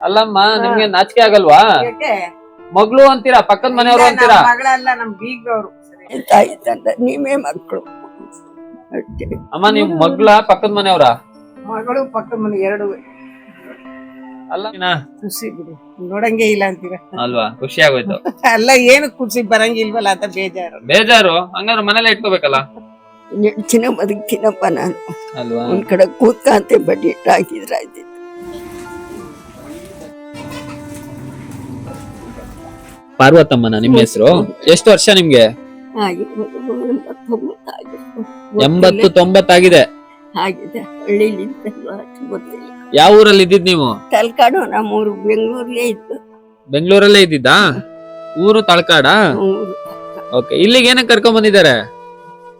ಅಲ್ಲಮ್ಮ ನಿಮ್ಗೆ ನಾಚಿಕೆ ಆಗಲ್ವಾ? ಯಾಕೆ? ಮಗ್ಳು ಅಂತೀರಾ? ಪಕ್ಕದ ಮನೆಯವರು ಅಂತೀರಾ? ನಮ್ ಮಗಳಲ್ಲ ನಮ್ ಬೀಗ್ರವ್ರು. ತಾಯಿ ತಂದೆ ನೀವೇ ಮಕ್ಕಳು ಅಮ್ಮ ನೀವ್ ಮಗ್ಳ ಪಕ್ಕದ ಮನೆಯವರ? ಮಗಳು ಪಕ್ಕದ ಮನೆ ಎರಡು. ಅಲ್ಲ ನೀನಾ? ಖುಷಿ ಬಿಡು. ನೋಡಂಗೆ ಇಲ್ಲ ಅಂತೀರ? ಅಲ್ವಾ? ಖುಷಿ ಆಗೋಯ್ತು. ಅಲ್ಲ ಏನು ಖುಷಿ ಬರಂಗಿಲ್ವಲ್ಲ ಅಂತ ಬೇಜಾರು. ಬೇಜಾರು? ಹಂಗಾದ್ರೆ ಮನೇಲೆ ಇಟ್ಕೋಬೇಕಲ್ಲ? ನೆಚ್ಚಿನ ಬದುಕಿನಪ್ಪ ನಾನು. ಅಲ್ವಾ? ಒಂದ್ ಕಡೆ ಕೂತ್ಕಾಂತೆ ಬಡ್ಡಿ ಇಟ್ಟು ಪಾರ್ವತಮ್ಮನ ನಿಮ್ಮ ಹೆಸರು? ಎಷ್ಟು ವರ್ಷ ನಿಮ್ಗೆ? ಎಂಬತ್ತು ತೊಂಬತ್ತಾಗಿದೆ. ಆಗಿದೆ ಹಳ್ಳಿಲಿ ಗೊತ್ತಿಲ್ಲ. ಯಾವ ಊರಲ್ಲಿ ಇದ್ದಿದ್ ನೀವು? ತಲ್ಕಾಡು ನಮ್ಮೂರು ಬೆಂಗಳೂರಲ್ಲೇ ಇತ್ತು ಬೆಂಗಳೂರಲ್ಲೇ ಇದ್ದಿದ್ದಾ? ಊರು ತಳಕಾಡ ಊರು ಓಕೆ ಇಲ್ಲಿಗೆ ಏನಕ್ಕೆ ಕರ್ಕೊಂಡ್ ಬಂದಿದ್ದಾರೆ?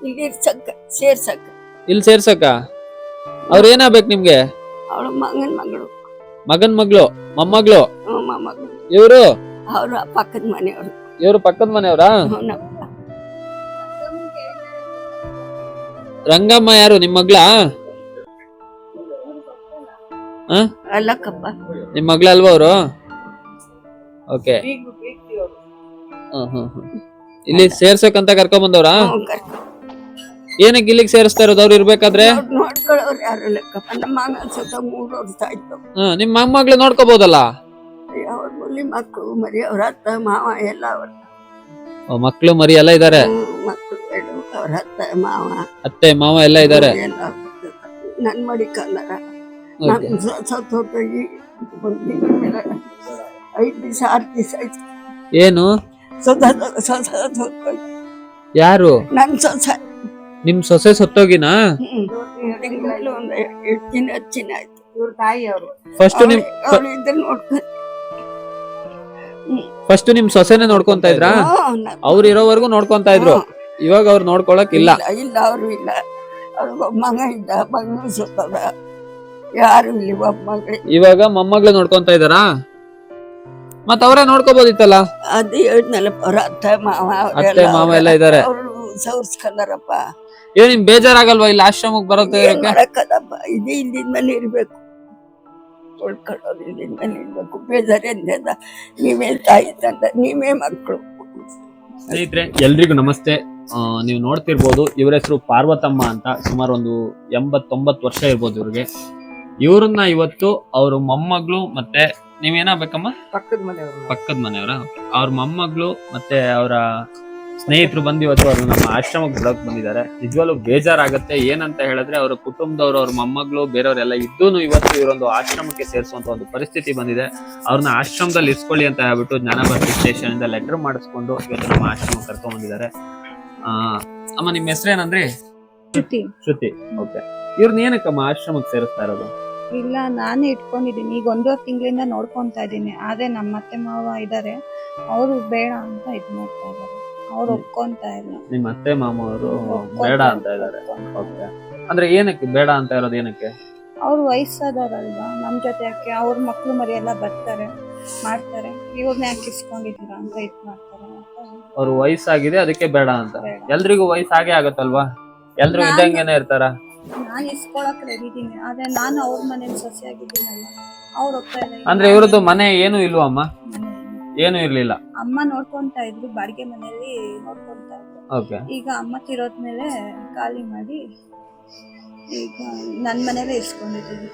ಇಲ್ಲಿ ಇರ್ಸಕ್ಕ ಸೇರ್ಸಕ್ಕ. ಇಲ್ಲಿ ಸೇರ್ಸಕ್ಕ? ಅವ್ರ ಏನಾಗ್ಬೇಕು ನಿಮ್ಗೆ? ಅವಳ ಮಗನ ಮಗಳು. ಮಗನ್ ಮಗ್ಳು ಮೊಮ್ಮಗ್ಳು? ಇವರು ಮಗಳು ಇವ್ರು? ಅವ್ರ ಪಕ್ಕದ ಮನೆಯವರು. ಇವರು ಪಕ್ಕದ ಮನೆಯವ್ರಾ? ರಂಗಮ್ಮ ಯಾರು ನಿಮ್ ಮಗ್ಳ? ಅಲ್ಲಕ್ಕಪ್ಪ. ನಿಮ್ ಮಗ್ಳ ಅಲ್ವಾ ಅವರು? ಓಕೆ. ಇಲ್ಲಿ ಸೇರ್ಸಕ್ಕಂತ ಕರ್ಕೊಂಡ್ ಬಂದವ್ರಾ? ಏನಕ್ಕೆ ಇಲ್ಲಿಗೆ ಸೇರಿಸ್ತಾ ಇರೋದು ಅವ್ರು ಇರ್ಬೇಕಾದ್ರೆ? ನೋಡ್- ನೋಡ್ಕೊಳ್ಳೋರು ಯಾರು ಲೆಕ್ಕಪ್ಪ ನಮ್ಮ ಮಗ ಸತ ಮೂರು ವರ್ಷ ಆಯ್ತು. ಹಾ ನಿಮ್ ಮೊಮ್ಮಗ್ಳು ನೋಡ್ಕೋಬಹುದಲ್ಲ ಮುಲಿ ಮಕ್ಕಳು ಮರಿ ಅವ್ರ ಅತ್ತ ಮಾವ ಎಲ್ಲ ಅವ್ರ ಮಕ್ಕಳು ಮರಿ ಎಲ್ಲ ಇದಾರೆ? ಮಕ್ಕಳು ಅವ್ರ ಅತ್ತ ಮಾವ. ಅತ್ತೆ ಮಾವ ಎಲ್ಲ ಇದಾರೆ? ಎಲ್ಲ ನನ್ ಮಡಿ ಕಲ್ಲರ. ನನ್ ಸತ್ ಹೋಗಿ ಐದು ದಿವಸ ಆರು ದಿವಸ ಆಯ್ತು. ಏನು? ಸೊಸ ಸೊಸ ಹೋಗ್ಬೇಕು ಯಾರು? ನನ್ ಸೊಸ. ನಿಮ್ ಸೊಸೆ ಸತ್ತೋಗಿನಾ? ಅವ್ರು. ತಿಂಗಳಲ್ಲಿ ಒಂದ್ ಫಸ್ಟ್ ನಿಮ್ ಸೊಸೆನೆ ನೋಡ್ಕೊಂತ ಇದ್ರ? ಅವ್ರು ಇರೋವರೆಗೂ ನೋಡ್ಕೊಂತ ಇದ್ರು. ಇವಾಗ ಅವ್ರು ನೋಡ್ಕೊಳಕ್ ಇಲ್ಲ. ಇಲ್ಲ ಅವರು ಇಲ್ಲ. ಅವ್ರಿಗೆ ಮಗ ಇದ್ದ ಮಗನು ಸುತ್ತದ ಯಾರು ಇಲ್ಲಿ ಇವಾಗ ಮೊಮ್ಮಗ್ಳು ನೋಡ್ಕೊಂತ ಇದಾರ ಮತ್ ಅವರೇ ನೋಡ್ಕೋಬಹುದಿತ್ತಲ್ಲ ಅದು ಹೇಳಿದ್ನಲ್ಲ ಅವ್ರ ಅತ್ತೆ ಮಾವ ಅತ್ತೆ ಮಾವ ಎಲ್ಲ ಇದಾರೆ. ಅವರು ಸೌರ್ಸ್ಕೊಂಡಾರಪ್ಪ. ಏನ್ ನಿಮ್ ಬೇಜಾರಾಗಲ್ವಾ ಇಲ್ಲಿ ಆಶ್ರಮಕ್ ಇದೇ ಇದು ಇಲ್ಲಿಂದ ಮೇಲೆ ಇರ್ಬೇಕು. ಬೇಜಾರಿಂದ ನೀವೇ ತಾಯಿ ತಂದ ನೀವೇ ಮಕ್ಕಳು. ಸ್ನೇಹಿತರೆ ಎಲ್ರಿಗೂ ನಮಸ್ತೆ. ನೀವು ನೋಡ್ತಿರ್ಬೋದು ಇವ್ರ ಹೆಸರು ಪಾರ್ವತಮ್ಮ ಅಂತ ಸುಮಾರು ಒಂದು ಎಂಬತ್ತೊಂಬತ್ತು ವರ್ಷ ಇರ್ಬೋದು ಇವ್ರಿಗೆ. ಇವ್ರನ್ನ ಇವತ್ತು ಅವ್ರ ಮೊಮ್ಮಗಳು ಮತ್ತೆ ನೀವೇನಾಗ್ಬೇಕಮ್ಮ ಪಕ್ಕದ ಮನೆಯವರು. ಪಕ್ಕದ ಮನೆಯವರ? ಅವ್ರ ಮೊಮ್ಮಗಳು ಮತ್ತೆ ಅವರ ಸ್ನೇಹಿತರು ಬಂದು ಇವತ್ತು ಅವರು ನಮ್ಮ ಆಶ್ರಮಕ್ಕೆ ಬಿಡೋಕ್ ಬಂದಿದ್ದಾರೆ. ನಿಜವಾಗ್ಲೂ ಬೇಜಾರಾಗತ್ತೆ. ಏನಂತ ಹೇಳಿದ್ರೆ ಅವರ ಕುಟುಂಬದವರು ಅವ್ರ ಮೊಮ್ಮಗಳು ಬೇರೆಯವರೆಲ್ಲ ಇದ್ದೂನು ಇವತ್ತು ಇವರೊಂದು ಆಶ್ರಮಕ್ಕೆ ಸೇರಿಸುವಂತ ಒಂದು ಪರಿಸ್ಥಿತಿ ಬಂದಿದೆ. ಅವ್ರನ್ನ ಆಶ್ರಮದಲ್ಲಿ ಇಸ್ಕೊಳ್ಳಿ ಅಂತ ಹೇಳ್ಬಿಟ್ಟು ಜ್ಞಾನಭಾರತಿ ಸ್ಟೇಷನ್ ಇಂದ ಲೆಟರ್ ಮಾಡಿಸ್ಕೊಂಡು ಇವತ್ತು ನಮ್ಮ ಆಶ್ರಮಕ್ಕೆ ಕರ್ಕೊಂಡ್ ಬಂದಿದ್ದಾರೆ. ಆ ಅಮ್ಮ ನಿಮ್ಮ ಹೆಸರೇನಂದ್ರಿ? ಶ್ರುತಿ. ಶ್ರುತಿ. ಓಕೆ. ಇವ್ರನ್ನ ಏನಕ್ಕಮ್ಮ ಆಶ್ರಮಕ್ಕೆ ಸೇರಿಸ್ತಾ ಇರೋದು? ಇಲ್ಲ ನಾನೇ ಇಟ್ಕೊಂಡಿದ್ದೀನಿ. ಈಗ ಒಂದೂವರೆ ತಿಂಗಳಿಂದ ನೋಡ್ಕೊಂತ ಇದ್ದೀನಿ. ಆದ್ರೆ ನಮ್ಮ ಅತ್ತೆ ಮಾವ ಇದ್ದಾರೆ. ಅವರು ಬೇಡ ಅಂತ ಇದ್ ಮಾಡ್ತಾ ಇದ್ದಾರೆ. ಅವ್ರು ಒಪ್ಕೊಂತ ಇಲ್ಲ ನಿಮ್ಮ ಅತ್ತೆ ಮಾಮ ಅವರು ಬೇಡ ಅಂತ ಇದ್ದಾರೆ ಓಕೆ. ಅಂದ್ರೆ ಏನಕ್ಕೆ ಬೇಡ ಅಂತ ಇರೋದು ಏನಕ್ಕೆ? ಅವ್ರು ವಯಸ್ಸಾದವ್ರಲ್ವಾ? ನಮ್ ಜೊತೆ ಯಾಕೆ? ಅವ್ರ ಮಕ್ಳು ಮರಿ ಎಲ್ಲ ಬರ್ತಾರೆ ಮಾಡ್ತಾರೆ. ಇವ್ರನ್ನ ಯಾಕೆ ಇಸ್ಕೊಂಡಿದ್ದೀರಾ? ಅಂತ ಇದ್ ಮಾಡ್ತಾರೆ ಅವ್ರು ವಯಸ್ಸಾಗಿದೆ ಅದಕ್ಕೆ ಬೇಡ ಅಂತ. ಎಲ್ರಿಗೂ ವಯಸ್ಸಾಗೆ ಆಗತ್ತಲ್ವಾ? ಎಲ್ರು ಇದ್ದಂಗೆನೆ ಇರ್ತಾರ? ನಾನ್ ಇಸ್ಕೊಳಕ್ ರೆಡಿ ಇದೀನಿ. ಆದ್ರೆ ನಾನು ಅವ್ರ ಮನೇಲಿ ಸೊಸೆ ಆಗಿದ್ದೀನಲ್ಲ ಅವ್ರು ಒಪ್ತಾ ಇಲ್ಲ. ಅಂದ್ರೆ ಇವ್ರದ್ದು ಮನೆ ಏನು ಇಲ್ವಾ ಅಮ್ಮ? ಏನು ಇರ್ಲಿಲ್ಲ. ಅಮ್ಮ ನೋಡ್ಕೊಂತ ಇದ್ರು ಬಾಡಿಗೆ ಮನೆಯಲ್ಲಿ ನೋಡ್ಕೊಂತ ಇದ್ರು. ಓಕೆ. ಈಗ ಅಮ್ಮ ತಿರೋದ್ಮೇಲೆ ಖಾಲಿ ಮಾಡಿ ಈಗ ನನ್ನ ಮನೇಲೆ ಇಸ್ಕೊಂಡಿದ್ದೀನಿ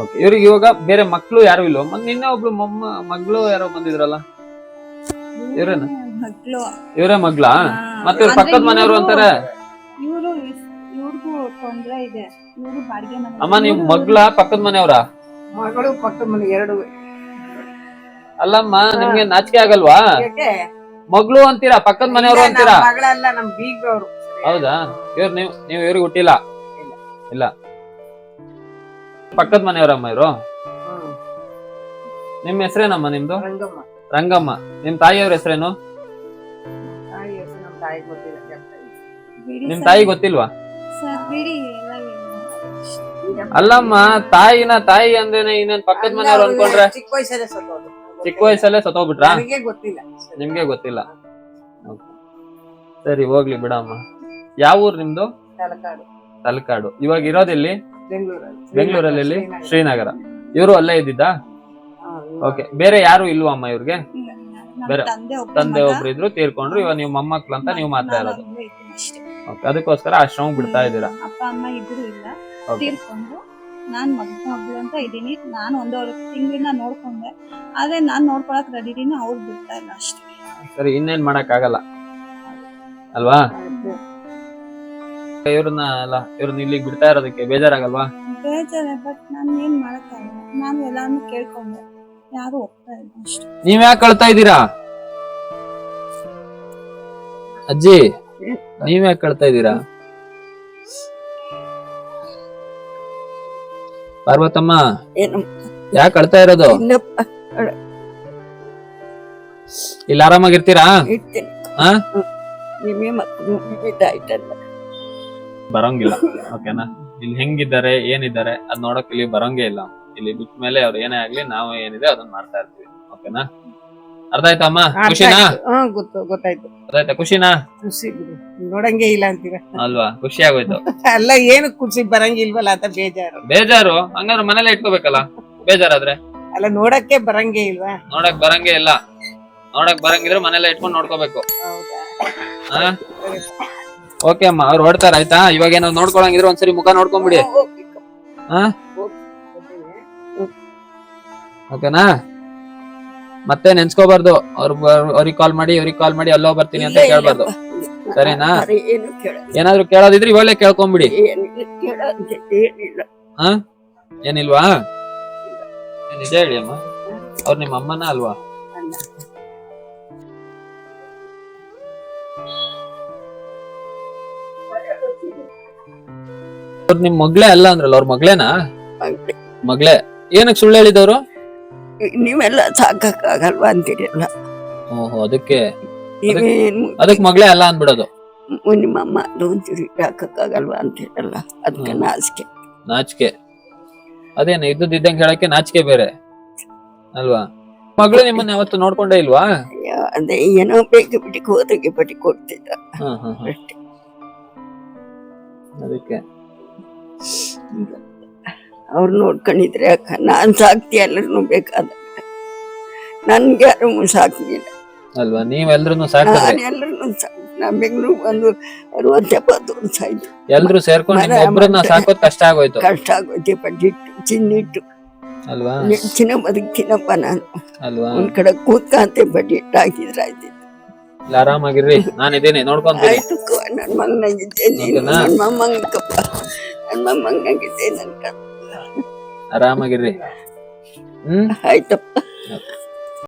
ಓಕೆ. ಇವ್ರಿಗೆ ಇವಾಗ ಬೇರೆ ಮಕ್ಕಳು ಯಾರು ಇಲ್ವಾ? ಮ- ನಿನ್ನೆ ಒಬ್ಳು ಮೊಮ್ಮ ಮಗಳು ಯಾರೋ ಬಂದಿದ್ರಲ್ಲ? ಇವ್ರೇನ? ಮಗ್ಳು. ಇವರೇ ಮಗ್ಳ? ಮತ್ತೆ ಇವ್ರ ಪಕ್ಕದ ಮನೆಯವರು ಅಂತಾರೆ? ಇವರು ಇವ್ರಿಗೂ ತೊಂದ್ರೆ ಇದೆ. ಇವರು ಬಾಡಿಗೆ ಮನೆ ಅಮ್ಮ ನೀವು ಮಗ್ಳ ಪಕ್ಕದ ಮನೆಯವರ? ಮಗಳು ಪಕ್ಕದ ಮನೆ ಎರಡು. ಅಲ್ಲಮ್ಮ ನಿಮ್ಗೆ ನಾಚಿಕೆ ಆಗಲ್ವಾ? ಮಗಳು ಅಂತೀರಾ? ಪಕ್ಕದ ಮನೆಯವರು ಅಂತೀರಾ? ನಮ್ ಮಗಳಲ್ಲ ನಮ್ ಬೀಗ್ರವ್ರು. ಹೌದಾ? ಇವ್ರು ನೀವು ನೀವು ಇವ್ರಿಗೆ ಹುಟ್ಟಿಲ್ಲ? ಇಲ್ಲ. ಪಕ್ಕದ ಮನೆಯವರಮ್ಮ ಇವರು. ನಿಮ್ ಹೆಸರೇನಮ್ಮ ನಿಮ್ದು? ರಂಗಮ್ಮ. ರಂಗಮ್ಮ. ನಿಮ್ ತಾಯಿಯವ್ರ ಹೆಸರೇನು? ತಾಯಿ ಹೆಸರು ನಮ್ ತಾಯಿ ಗೊತ್ತಿಲ್ವಾ? ಸರ್ ಬಿಡಿ ಎಲ್ಲ ಅಲ್ಲಮ್ಮ ತಾಯಿನ ತಾಯಿ ಅಂದೇನೆ ಇನ್ನೇನ್ ಪಕ್ಕದ ಮನೆಯವ್ರು ಅನ್ಕೊಂಡ್ರೆ? ಚಿಕ್ಕ ವಯಸ್ಸಲ್ಲೇ ಚಿಕ್ಕ ವಯಸ್ಸಲ್ಲೇ ಸತ್ತೋಗ್ಬಿಟ್ರಾ? ನನಗೆ ಗೊತ್ತಿಲ್ಲ. ನಿಮ್ಗೆ ಗೊತ್ತಿಲ್ಲ. ಸರಿ ಹೋಗ್ಲಿ ಬಿಡಮ್ಮ. ಯಾವ ಊರ್ ನಿಮ್ದು? ತಲಕಾಡು. ತಲಕಾಡು. ಇವಾಗ ಇರೋದೆಲ್ಲಿ? ಬೆಂಗಳೂರಲ್ಲಿ. ಬೆಂಗಳೂರಲ್ಲಿ ಶ್ರೀನಗರ. ಇವರು ಅಲ್ಲೇ ಇದ್ದಿದ್ದಾ? ಓಕೆ. ಬೇರೆ ಯಾರು ಇಲ್ವಾ ಅಮ್ಮ ಇವ್ರಿಗೆ? ಬೇರೆ- ತಂದೆ ಒಬ್ರು ಇದ್ರು ತೀರ್ಕೊಂಡ್ರು. ಇವಾಗ ನೀವು ಮೊಮ್ಮಕ್ಳು ಅಂತ ನೀವು ಮಾತ್ರ ಇರೋದು ಅದಕ್ಕೋಸ್ಕರ ಆಶ್ರಮ ಬಿಡ್ತಾ ಇದ್ದೀರಾ? ಅಪ್ಪ ಅಮ್ಮ ಇದ್ರು ಇಲ್ಲ. ತೀರ್ಕೊಂಡು ನಾನ್ ಮಗನ ಮಗಳು ಅಂತ ಇದ್ದೀನಿ. ನಾನು ಒಂದೂವರೆ ತಿಂಗಳಿಂದ ನೋಡ್ಕೊಂಡೆ. ಆದ್ರೆ ನಾನ್ ನೋಡ್ಕೊಳಕ್ ರೆಡಿ ಇದೀನಿ ಅವ್ರು ಬಿಡ್ತಾ ಇಲ್ಲ ಅಷ್ಟೇ. ಸರಿ ಇನ್ನೇನ್ ಮಾಡಕ್ ಆಗಲ್ಲ ಅಲ್ವಾ? ಇವ್ರನ್ನ ಅಲ್ಲ ಇವ್ರನ್ನ ಇಲ್ಲಿ ಬಿಡ್ತಾ ಇರೋದಕ್ಕೆ ಬೇಜಾರಾಗಲ್ವಾ? ಬೇಜಾರೆ ಬಟ್ ನಾನು ಏನ್ ಮಾಡಕ್ಕಾಗಲ್ಲ. ನಾನು ಎಲ್ಲಾನು ಕೇಳ್ಕೊಂಡೆ. ಯಾರು ಹೋಗ್ತಾ ಇಲ್ಲ ಅಷ್ಟೇ. ನೀವ್ ಯಾಕೆ ಕಳ್ತಾ ಇದ್ದೀರಾ? ಅಜ್ಜಿ ನೀವ್ ಯಾಕೆ ಕಳ್ತಾ ಇದ್ದೀರಾ? ಪಾರ್ವತಮ್ಮ ಏನು? ಯಾಕೆ ಅಳ್ತಾ ಇರೋದು? ಇಲ್ಲ ಇಲ್ಲಿ ಆರಾಮಾಗಿರ್ತೀರಾ? ಬರಂಗಿಲ್ಲ ಓಕೆನಾ? ಇಲ್ಲಿ ಹೆಂಗಿದ್ದಾರೆ ಏನಿದ್ದಾರೆ ಅದ್ ನೋಡಕ್ ಇಲ್ಲಿ ಬರಂಗೇ ಇಲ್ಲ. ಇಲ್ಲಿ ಬಿಟ್ಟ ಮೇಲೆ ಅವ್ರು ಏನೇ ಆಗ್ಲಿ ನಾವು ಏನಿದೆ ಅದನ್ನ ಮಾಡ್ತಾ ಇರ್ತೀವಿ ಓಕೆನಾ? ಅರ್ಥ ಆಯ್ತಾ ಅಮ್ಮ? ಖುಷಿನಾ? ಹಾ ಗೊತ್ತು ಗೊತ್ತಾಯ್ತು. ಅರ್ಥ ಆಯ್ತಾ? ಖುಷಿನಾ? ಖುಷಿ ಬಿಡು. ನೋಡಂಗೆ ಇಲ್ಲ ಅಂತೀರ? ಅಲ್ವಾ? ಖುಷಿ ಆಗೋಯ್ತು. ಅಲ್ಲ ಏನು ಖುಷಿ ಬರಂಗಿಲ್ವಲ್ಲ ಅಂತ ಬೇಜಾರು. ಬೇಜಾರು? ಹಂಗಾದ್ರೆ ಮನೇಲೆ ಇಟ್ಕೋಬೇಕಲ್ಲ? ಬೇಜಾರಾದ್ರೆ? ಅಲ್ಲ ನೋಡಕ್ಕೆ ಬರಂಗೆ ಇಲ್ವಾ? ನೋಡಕ್ ಬರಂಗೇ ಇಲ್ಲ. ನೋಡಕ್ ಬರಂಗಿದ್ರೆ ಮನೇಲೆ ಇಟ್ಕೊಂಡು ನೋಡ್ಕೋಬೇಕು. ಹೌದಾ? ಓಕೆ ಅಮ್ಮ ಅವ್ರು ಹೊಡ್ತಾರ ಆಯ್ತಾ? ಇವಾಗ ಏನೋ ನೋಡ್ಕೊಳಂಗಿದ್ರೆ ಒಂದ್ಸರಿ ಮುಖ ನೋಡ್ಕೊಂಬಿಡಿ. ಹಾ? ಓಕೆನಾ? ಮತ್ತೆ ನೆನ್ಸ್ಕೋಬಾರ್ದು. ಅವ್ರ ಅವ್ರಿಗೆ ಕಾಲ್ ಮಾಡಿ ಅವ್ರಿಗೆ ಕಾಲ್ ಮಾಡಿ ಅಲ್ಲೋ ಬರ್ತೀನಿ ಅಂತ ಕೇಳ್ಬಾರ್ದು. ಸರಿನಾ? ಏನಾದ್ರು ಕೇಳೋದಿದ್ರೆ ಇವಾಗಲೇ ಕೇಳ್ಕೊಂಬಿಡಿ. ಏನಿಲ್ಲ. ಏನಿಲ್ವಾ? ನಿಜ ಹೇಳಿ ಅಮ್ಮ? ಅವ್ರು ನಿಮ್ಮ ಅಮ್ಮನ ಅಲ್ವಾ. ಅವ್ರು ನಿಮ್ ಮಗ್ಳೇ ಅಲ್ಲ ಅಂದ್ರಲ್ಲ ಅವ್ರ ಮಗ್ಳೇನಾ? ಮಗ್ಳು. ಏನಕ್ಕೆ ಸುಳ್ಳು ಹೇಳಿದವ್ರು? ನೀವೆಲ್ಲ ಸಾಕಾಗಲ್ವಾ ಅಂತೀರಲ್ಲ. ಓಹೋ ಅದಕ್ಕೆ ನೀವೇನು ಅದಕ್ಕೆ ಮಗ್ಳೇ ಅಲ್ಲ ಅಂದ್ಬಿಡೋದು. ನಿಮ್ಮಮ್ಮ ಅದು ಒಂಚೂರು ಹಾಕಕ್ಕಾಗಲ್ವಾ ಅಂತೀರಲ್ಲ. ಅದಕ್ಕೆ. ನಾಚಿಕೆ. ನಾಚಿಕೆ. ಅದೇನು ಇದ್ದದ್ದಿದ್ದಂಗೆ ಹೇಳಕ್ಕೆ ನಾಚಿಕೆ ಬೇರೆ. ಅಲ್ವಾ? ಮಗಳು ನಿಮ್ಮನ್ನ ಯಾವತ್ತು ನೋಡ್ಕೊಂಡೇ ಇಲ್ವಾ? ಅದೇ ಏನೋ ಬೇಗ ಬಿಟ್ಟಿಗೆ ಹೋದಾಗೆ ಬಟ್ಟಿ ಕೊಡ್ತಿದ್ದ. ಅದಕ್ಕೆ ಅವ್ರು ನೋಡ್ಕೊಂಡಿದ್ರೆ ಅಕ್ಕ ನಾನ್ ಸಾಕ್ತಿ ಎಲ್ಲರೂ ಬೇಕಾದ ನನ್ಗೆ ಯಾರು ಸಾಕಿಲ್ಲ ಅಲ್ವಾ? ನೀವೆಲ್ಲರೂ ನಾನು ಎಲ್ಲರೂ ಸಾಕ್ ನಾ ಬೆಂಗಳೂರು ಒಂದು ಅರವತ್ತು ಎಪ್ಪತ್ತು ವರ್ಷ ಆಯ್ತು. ಎಲ್ಲರೂ ಸೇರ್ಕೊಂಡು ಒಬ್ಬರನ್ನ ಸಾಕೋದು ಕಷ್ಟ ಆಗೋಯ್ತು. ಕಷ್ಟ ಆಗೋಯ್ತು ಬಡ್ಡಿಟ್ಟು ಚಿನ್ನಿಟ್ಟು. ಅಲ್ವಾ? ನೆಚ್ಚಿನ ಬದುಕಿನಪ್ಪ ನಾನು. ಅಲ್ವಾ? ಒಂದ್ ಕಡೆ ಕೂತ್ಕಂತೆ ಬಡ್ಡಿ ಇಟ್ಟು ಹಾಕಿದ್ರೆ ಆಯ್ತು. ಇಲ್ಲ ಆರಾಮಾಗಿರ್ರಿ. ನಾನಿದ್ದೀನಿ ನೋಡ್ಕೊಂತೀನಿ. ಆಯ್ತು ನನ್ ನನ್ನ ನನ್ ನನ್ನ ನನ್ ಮೊಮ್ಮಂಗಾಗಿದ್ದೆ ನನ್ ಕ- ಆರಾಮಾಗಿರ್ರಿ. ಹ್ಮ್? ಆಯ್ತಪ್ಪ.